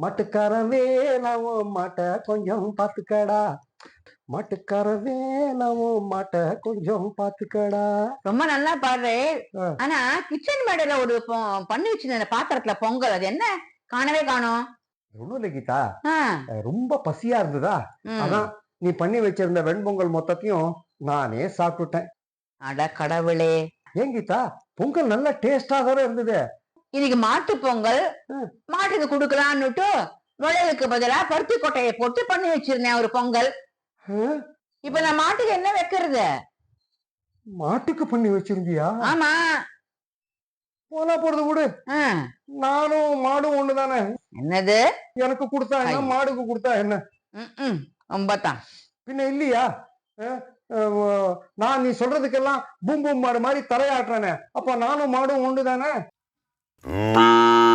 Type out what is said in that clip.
மாட்டுக்காரவே நான் மாட்ட கொஞ்சம் பாத்துக்கடா. மாட்டுக்காரவே நான் மாட்ட கொஞ்சம் பாத்துக்கடா. ரொம்ப நல்லா பாடுறே. ஆ. ஆனா கிச்சன் மேடையில ஒரு பொ- பண்ணி வச்சிருந்த பாத்திரத்துல பொங்கல். அது என்ன? காணவே காணோம். ஒண்ணும் இல்லை கீதா. ஆ, அஹ் ரொம்ப பசியா இருந்ததா? ம். அதான் நீ பண்ணி வச்சிருந்த வெண்பொங்கல் மொத்தத்தையும் நானே சாப்பிட்டுட்டேன். அட கடவுளே. ஏன் கீதா? பொங்கல் நல்ல டேஸ்டா தானே இருந்தது. இன்னைக்கு மாட்டு பொங்கல். மாட்டுக்கு குடுக்கலான்னுட்டு நுழைவுக்கு பதிலா பருத்தி கொட்டையை போட்டு பண்ணி வச்சிருந்தேன் ஒரு பொங்கல். இப்ப நான் மாட்டுக்கு என்ன வைக்கிறது? மாட்டுக்கு பண்ணி வச்சிருந்தியா? ஆமா. போனா போறது விடு நானும் மாடும் ஒண்ணுதானே என்னது? எனக்கு கொடுத்தா என்ன. மாடுக்கு கொடுத்தா என்ன? ம், ம், ரொம்ப தான் பின்ன இல்லையா? நான் நீ சொல்றதுக்கெல்லாம் பூம் பூம் மாடு மாதிரி தலையாட்டுறானே. அப்ப நானும் மாடும் ஒண்ணுதானே 嗯。